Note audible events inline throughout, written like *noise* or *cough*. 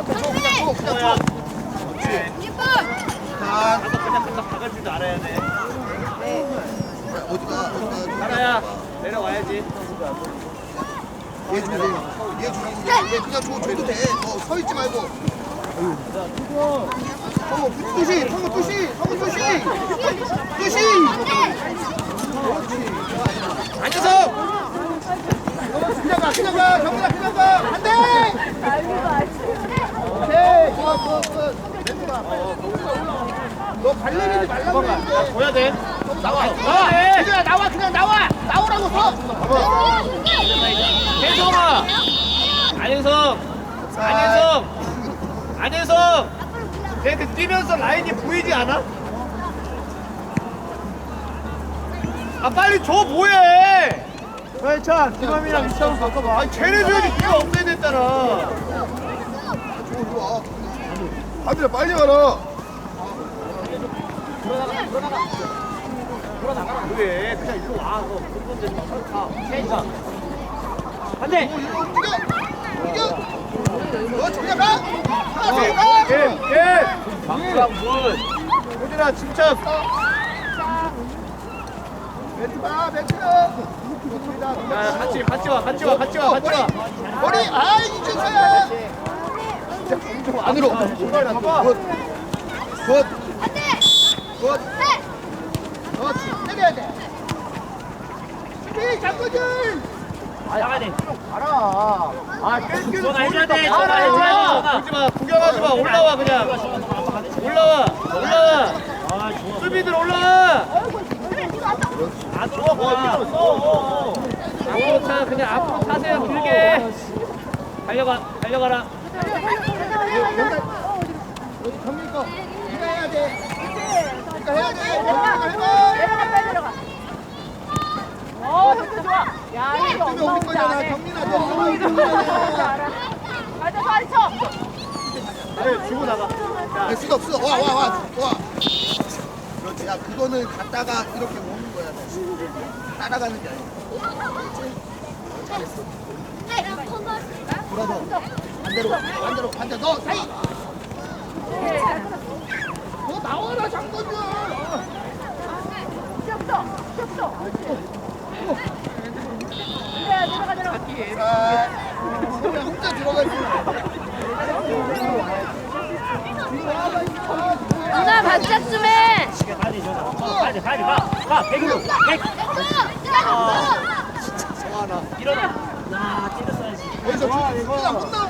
앞에 줘, 그냥 줘, 그냥 줘. 오케이 자, 가서 그냥 그냥 박을 줄도 알아야 돼 어디가, 어디가. 하나야 내려와야지 얘 주세요. 얘 주라고. 얘, 얘 그냥 줘, 줘도 돼. 어, 서 있지 말고. 성우, 뚜시, 성우, 뚜시, 성우, 뚜시. 뚜시. 그렇지. 앉아서. 그냥 가, 그냥 가, 경민아, 그냥 가. 안 돼! 오케이, 좋아, 좋아, 좋아. 멘트가. 너 발레리지 말라고 했는데. 보야 돼. 나와. 나와 돼 그냥 나와, 그냥 나와. 나오라고 서. 혜성아. 안혜성. 안혜성. 안혜성. 걔한테 뛰면서 라인이 보이지 않아? 아 빨리 줘 뭐해? 자, 김함이랑 이차로 바꿔봐. 아니 쟤네 줘야지 네가 없애야 됐잖아 좋아, 좋아. 하빈아, 빨리 가라. 그래 그냥 일로 와 그거 그건 되지 마 가. 안돼 그냥 가. 예 방광문 호진아 멘트 봐, 멘트. 야 같이 같이 와 같이 와 같이 와 같이 와 머리, 아, 이준서야. 좀 안으로. 굿. 굿. 굿. 그렇지. 때려야 돼. 준비, 장구준. 나가야 돼 가라. 아, 땡큐. 전화 해줘야 돼 전화 해줘야 돼 전화 오지 마 구경하지 마 올라와 그냥 올라와 올라와 수비들 올라와 안으로 가 앞으로 차 그냥 앞으로 타세요 길게 달려가 달려가라 거. 네가 해야 돼. 네가 해야 돼. 경민아, 해봐. 어 형도 좋아. 야 이거 경민이 엄마 우리 혼자 거잖아. 안 해. 경민아, 너 엄마 우리 거잖아. 맞아 빨리 쳐. 그래 주고 나가 자 야, 쓰 없어. 와, 와, 와. 와. 그렇지. 야, 그거는 갔다가 이렇게 오는 거야. 다시. 따라가는 게 아니야. 돌아서. 반대로, 반대로, 반대. 너, 사이. 너 나와라, 장건준. 그래 내려가 내려가. 자, 그냥 혼자 들어가지. 누나 바짝 좀 해. 가야지 전화 가야지 가야지 가가 백으로 백 성환아. 일어나 야 찔렀어야지 여기서 그냥 혼나오게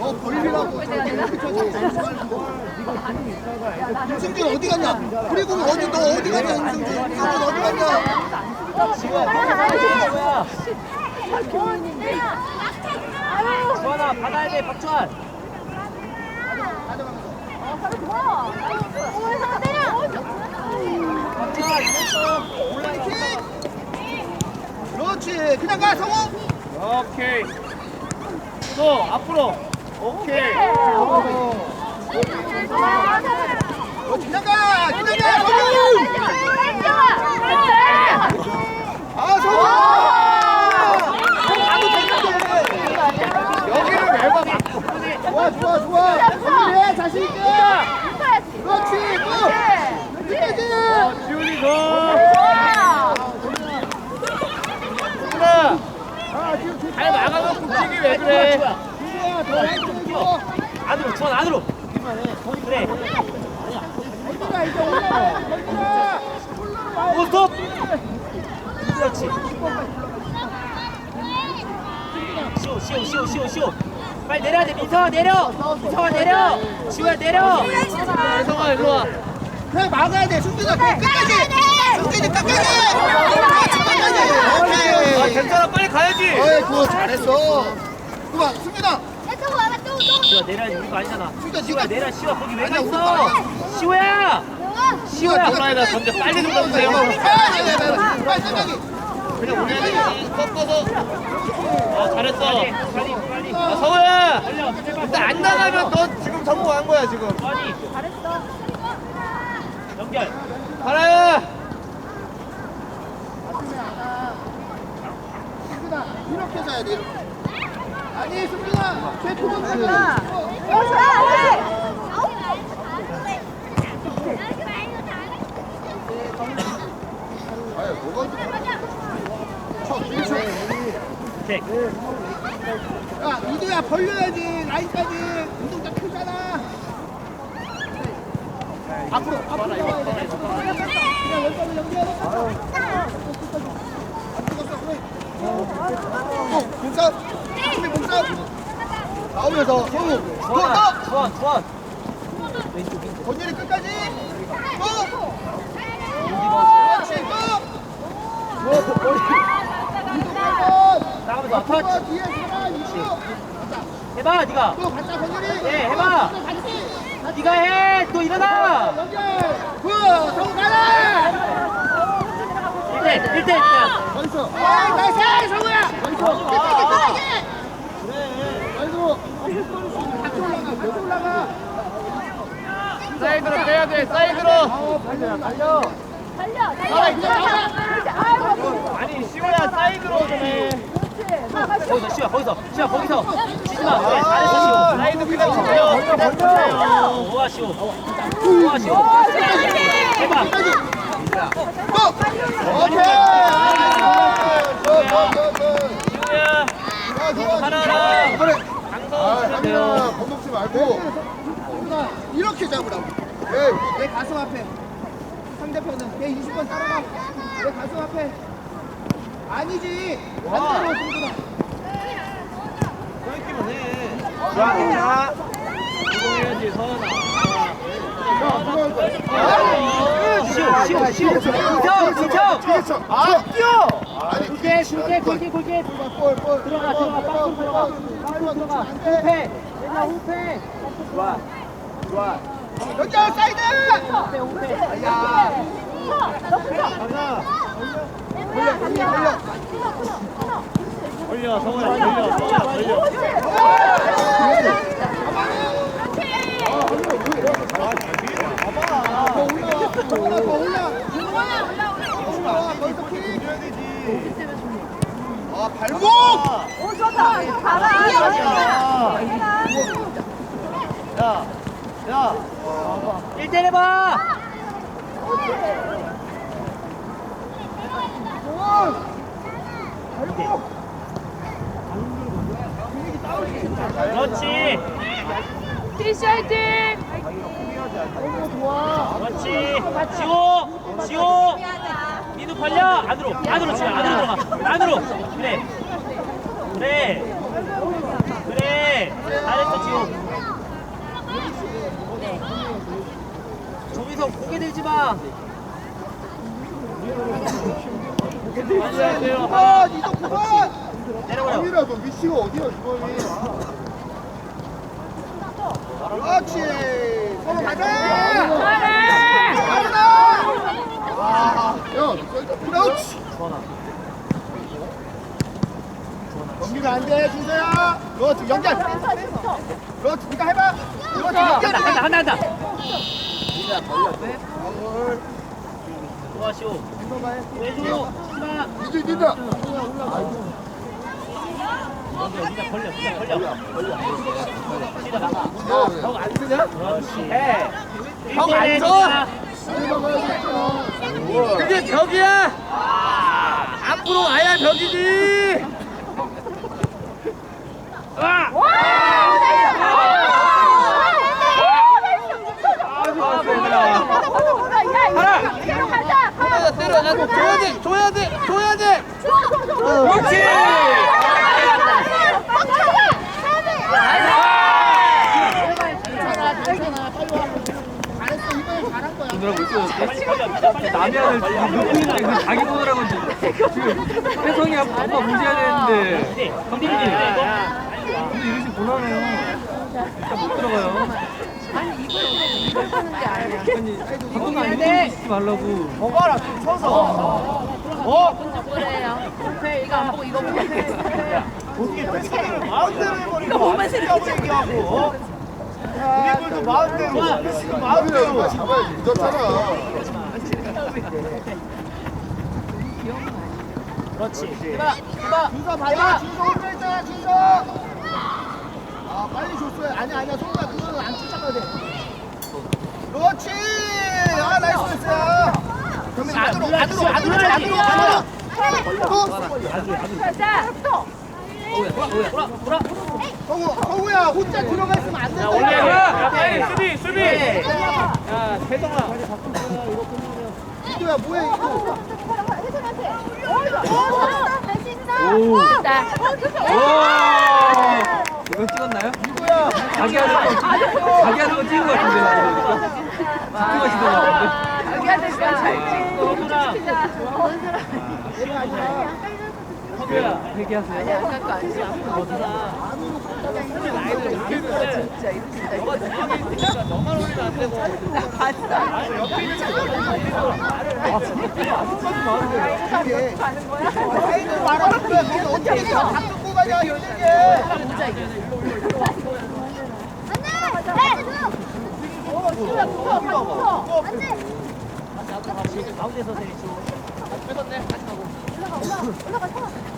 어, 벌리라고. 임승준 어디 갔냐? 그리고 어디 너 어디 갔냐? 임승준, 임승준 어디 갔냐? 주환아 받아야 돼 박주환 박주환 그렇지. 그냥 가, 성호. 오케이. 또 앞으로. 오케이. 가, 가. 아, 성호. 가도 되는데. 여기를 왜 봐? 좋아, 좋아, 좋아. 성민이 자신 있게. 그렇지, 또. 끝까지. 어, 지훈이. 아, 좋다. 잘 막아놓고 움직이 왜 그래? 안으로 주환 안으로 그래 걸리가 이제 올라와. 오 스톱 그렇지 시오 시오 시오 시오 시오 빨리 내려야 돼 민서아 내려 민서아 내려 지우야 내려 혜성아 일로 와. 그래, 막아야 돼. 승준아, 끝까지. 승준이 끝까지. 아 오케이. 괜찮아 빨리 가야지. 어이구, 잘했어. 그만, 승준아. 지우야 내려야 돼 우리가 아니잖아 시우야 네가 내려 시우야 거기 왜 아니야, 우리 가있어 시우야 시우야 올라야다 던져 빨리 좀 던져요. 그냥 올려야 돼. 꺾어서. 아 잘했어. 빨리 빨리 빨리 아. 달려 제발 근데 안 나가면 너 지금 성공한 거야 지금. 아니 잘했어 연결. 승준아, 이렇게 자야 돼, 이렇게. 아니, 승준아, 뭐가 쳐, 쳐. 오케이 야, 이두야 벌려야지, 라인까지. 운동장 크잖아. 앞으로, 앞으로. 그냥 왼발로 연결. 어, 몸싸움. 준비 몸싸움. 나오면서 성우. 또, 주환아 또. 주환 주환 권율이 끝까지. 또. 그렇지, 또. 이두 번. 나가면서 앞으로 터치 뒤에 사람 있어. 해봐 네가 또 가자, 권율이. 네, 해봐. 또 같이. 네가 해또 일어나 연결. 구, 성우 가라. 1대 1대 1대 거기서. 어이, 나이스, 성우야. 거기서. 끝까지, 끝까지. 아이고. 같이 올라가, 같이 올라가. 사이드로 빼야 돼. 사이드로. 아, 달려, 달려. 이제 나와. 아니 시호야 사이드로 좀 해. 거기서 시야 거기서 시야 거기서 지지마 그래 잘했어 시오 사이드 그냥 주세요. 그냥 주세요. 우와 시오 우와 시오 해봐 겁먹지 말고 이렇게 잡으라고 내, 내 가슴 앞에 상대편은 내 20번 따라가 내 가슴 앞에 아니지 반대로 승준아 그렇게만 해. 좋아 괜찮아. 성공해야지 서은아. 시오 시오 시오 인정 인정 아 뛰어. 골게 골게 골게 골게. 볼볼 들어가 들어가. 박스 들어가. 박스 들어가. 호패. 얘들아 호패. 좋아. 좋아. 연결 사이드! 호패 호패. 야. 걸려 걸려 걸려. 걸려 성우야 걸려. 성우야 걸려. 더 올라 더 올라 더 올라 올라 거기서 킥 아, 발목! 야. 야. 1대 해봐 그렇지 티시 화이팅! 그렇지? 지호! 지호! 민우 벌려? 안으로. 안으로 치워 안으로 들어가. 안으로. 그래. 그래. 그래. 잘했어 지호. 조미성 고개 들지 마. 안녕하세요. 아, 니도 그만! 내려버려 아니라 너 위치가 어디야, 주범이? 그렇지! 아, 야, 그렇지! 넘기면 안 돼, 준서야! 그렇지, 연결! 그렇지, 니가 해봐! 그렇지, 연결! 간다 간다 간다 좋아 시호 왼손 치마 이제 뛴다! 벌려 우리가 벌려 시다 나가 형안 쓰냐? 해. 형안 써? 그게 벽이야. 앞으로 와야 벽이지. 때려 때려 야, 줘야 돼 줘야 돼 줘야 돼. 그렇지. 잘했어, 빨리 벌려 미자 빨리 남양을 지금 이거 자기 보느라고 지금 혜성이 아빠 문제야 되는데 이거 근데 이러시 곤하네요 일단 못 들어가요 아니 이걸 이걸 보는 게 아니야. 아니 방금 이거 쓰지 말라고 뭐 봐라 좀 쳐서. 어? 그래요. 이거 안 보고 이거 보고. 어떻게 패스를 마음대로 해버리고 보면 세려고 얘기하고 어? 드리블도 마음대로 패스도 마음대로 잡아야지, 늦었잖아. 그렇지 해봐 해봐 준서 봐봐, 준서 혼자 있잖아, 준서! 아, 빨리 줬어야 아니, 아니야, 성우야, 그거는 안 쫓아가야 돼. 그렇지! 아, 나이스 패스야! 그러면 안으로, 안으로, 안으로, 안으로, 안으로! 또! 가자. 돌아 성우, 성우야, 혼자 들어가 있으면 안 된다. 야 빨리 수비 수비 야 세성아 이도야, 뭐야, 이거? 와 이거 찍었나요? 이거야! 자기 하는 거 자기 하는 거 찍은 거 같은데 집중하시더라고요 여기한테 잘 찍고. 돌 아 네, 회개하세요 양간 거 아니야. 진짜 이거 진짜 이거. 너만 올리면 안 되고 이게. 사이드 말하는 거야. 그래서 어떻게 다 끊고 가냐, 이게. 가운데서 내리죠 하나 잘 쳤는데 저거, 저거. 하나 앞으로 보냈어 기다리면 안돼 1대1 1대1 더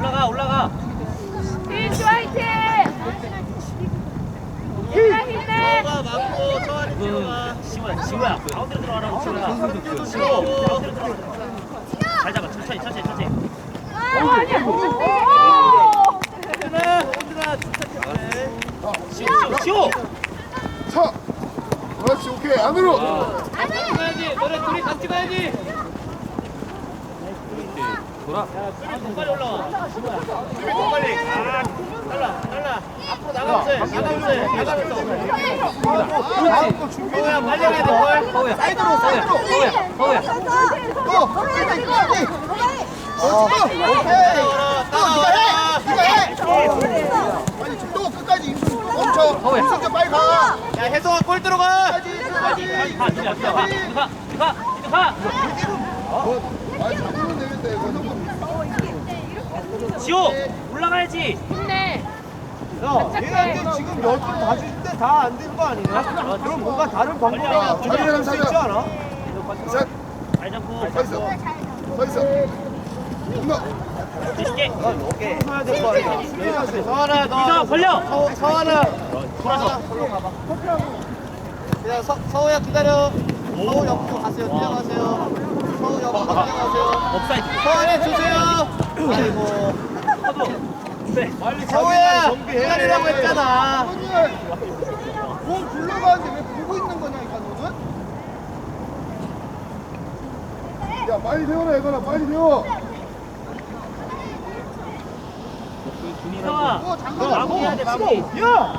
올라가 올라가. 필수 화이팅! 얘들아 힘내! 서가 맞고 서한이 그 시우야 시우야. 가운데로 들어가라고. 시우야 시우 가운데로 들어가 잘 잡아. 천천히 천천히 천천히. 호준아 호준아 진짜 잘해 시우 시우 시우. 쳐. 그렇지, 오케이. 안으로. 같이 가야지. 너네 둘이 같이 가야지 돌아 빨리 올라와 수비 더 빨리 아 달라 달라 앞으로 나가면서 나가면서 준비해. 뭐야 빨리 해야 돼 뭘. 서우야 사이드로, 사이드로. 끝까지, 끝까지. 어, 오케이. 또, 네가 해. 네가 해. 빨리 또 끝까지 임순 멈춰. 좀 빨리 가. 야 혜성아 골 들어가 끝까지, 끝까지. 가 니가 니가 가 니가 가 아. 시우 올라가야지 힘내! 야, 얘한테 지금 열번 봐줄 때 다안된거 아니냐? 그럼 뭔가 다른 방법이 있을 수. 있지 않아? 셋, 잘 잡고 서 있어. 서 있어. 엄마. 뒤집게 서야 될 거 아니야? 서하나, 너. 이사 벌려 서, 서하나. 돌아서 그냥 서, 서우야 기다려. 서우 옆으로 가세요. 뛰어가세요. 서우 옆으로 뛰어가세요. 업사이드 서해 주세요. 아이고. 하도 네 서우야 기다리라고 했잖아. 공 굴러가는데 왜 보고 있는 거냐니까 너는? 야, 빨리 세워라, 얘들아. 빨리 세워. 이상아 어 잠깐 마무리해야 돼 마무리 야!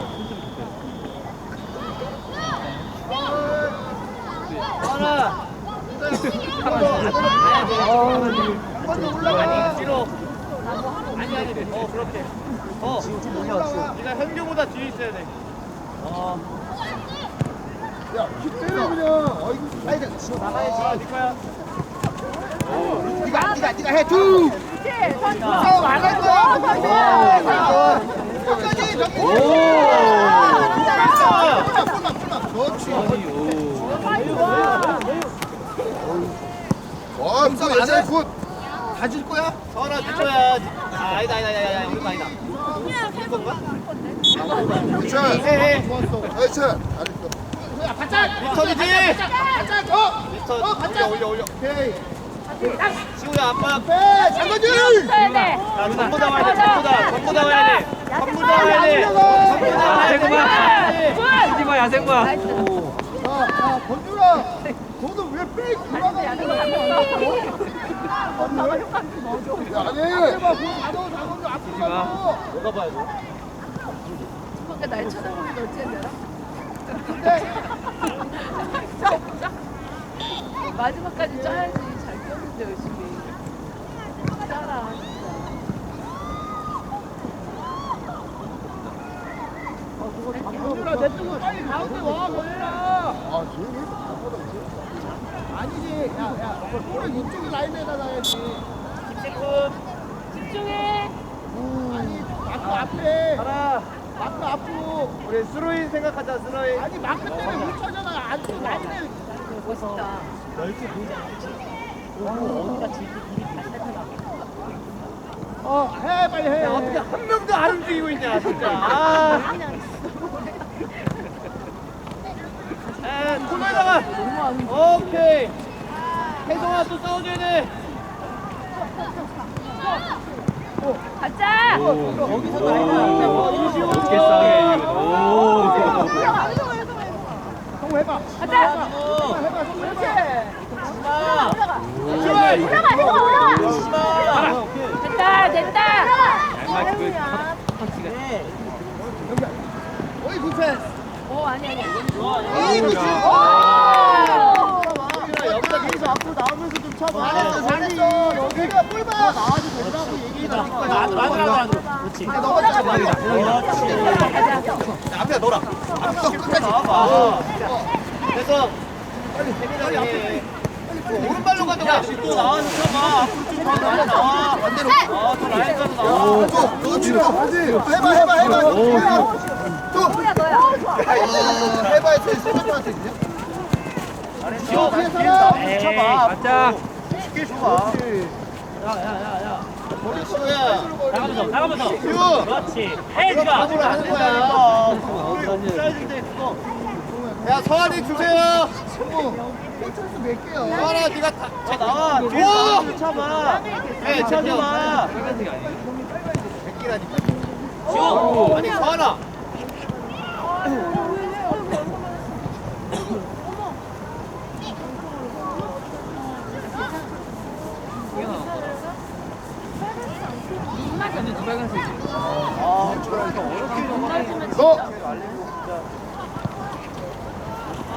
서하나. 올라가 뒤로. 아니 아니. 어 그렇게. 어. 네가 현경보다 뒤에 있어야 돼. 어. 야, 킥 때려, 그냥. 아이고. 아이고 아, 니꺼야. 네가 네가 네가 해 두! 싸움 안할 거야 끝까지 정리 그렇지 와, 굿, 예찬이 굿. 가질 거야? 서하나 뒤쳐야. 아, 아니다 아니다 아니다 아니다. 이거 아니다. 이건가? 예찬. 해해. 예찬. 잘했어. 야 바짝 어! 미스터 어, 올려 올려 올려. 오케이 지우야 압박. 네 장건준 써야 돼. 야, 전부 다 와야 돼. 전부 다. 전부 다 와야 돼. 전부 다 와야 돼. 전부 다 와야 돼. 마, 야생마. 야, 야, 건준아, 너도 왜뺑 돌아가는 야, 안 해. 해봐, *laughs* 그거 다 넣어, 다 넣어, 앞으로 가. 넣어. 뭐가 봐야 돼? 뭔가 날 어찌 알아? 근데 마지막까지 짜야지. 잘 뛰었는데 열심히. 짜라. 건준아, 내 쪽으로 빨리 가운데 와, 건준아. 아, 아니지, 야, 야, 볼을 이쪽에 라인에다 놔야지. 10분 집중해. 아니, 마크 앞에, 하나. 마크 앞으로. 우리 스로인 생각하자. 스로인. 아니, 마크 때문에 못 차잖아. 안쪽 라인에. 멋있다. 어, 해, 빨리 해. 야, 어떻게 한 명도 안 움직이고 있냐, 진짜. 아. *laughs* 에, 코너에다가. 오케이. 혜성아 또 싸워줘야 돼. 가자. 거기서 라인에. 어떻게 싸게. 오. 해봐. 가자. 해봐, 해봐, 성우 해봐. 출발. 올라가. 올라가. 됐다. 됐다. 어이, 굿패스. 오 아니 아니. 어이, 굿패스. 여기다 계속 앞으로 나오면서 좀 쳐봐. 잘했어, 잘했어. 여기가 뿔봐. 나와도 된다고 얘기해라. 안으로 안으로 안으로 그렇지 넘어가자, 빨리. 앞에 놀아. 앞에 끝까지 나와봐. 그래서 빨리 빨리 앞에. 오른발로. 야, 또 나와서 쳐봐. 앞으로 좀 나와. 반대로. 아, 또 라인 가서 나와. 해봐, 해봐. 해봐. 또. 어, 돼. 세명한테 그냥. 지호, 뒤에 쳐봐. 맞자. 쉽게 줘봐. 머리 치고야. 나가면서 나가면서 지호. 그렇지 에이지가 앞으로 하는 거야. 사이즈인데 그거. 야, 서한이 주세요. 몇 개야? 서한아, 네가 다, 자, 나와. 줘. 쳐봐. 네, 쳐봐. 백기라니까. 지호 아니, 서한아. 너.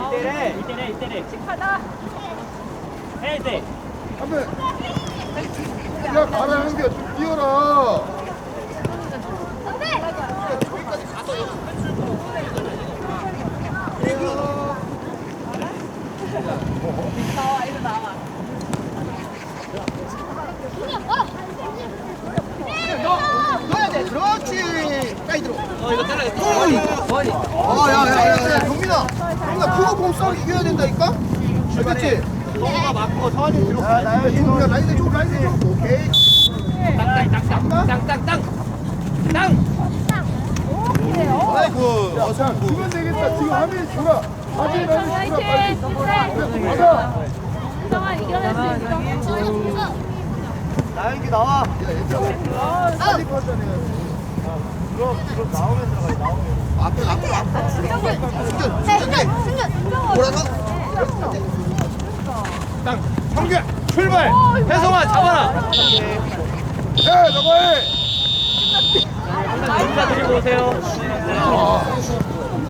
이때래. 이때래 이때래 가다. 해야 돼 한번. 야, 가라는 게좀 뛰어라. 나와 이거 나와. 넣어야 돼. 그렇지. 까이 들어. 어 이거 잘라 아, 야, 야, 야, 야, 경민아. 경민아, 그거 몸싸움 이겨야 된다니까? 알겠지? 성우가 맞고 서환이 뒤로 야, 지금 야, 라인 내줘, 라인 내줘. 오케이. 아이고, 어서 주면 되겠다. 지금 하면 주라. 하면 화이팅! 주라. 빨리. 가자. 성아 이겨낼 수 있어. 나연기 나와 빨리 퍼져내야 들어 들어 나오면 들어가 나오면 앞에, 앞에, 앞에. 승전, 승전, 승전. 돌아서. 땅 성규 출발 혜성아 잡아라 해, 너가 해. 인사 드리고 오세요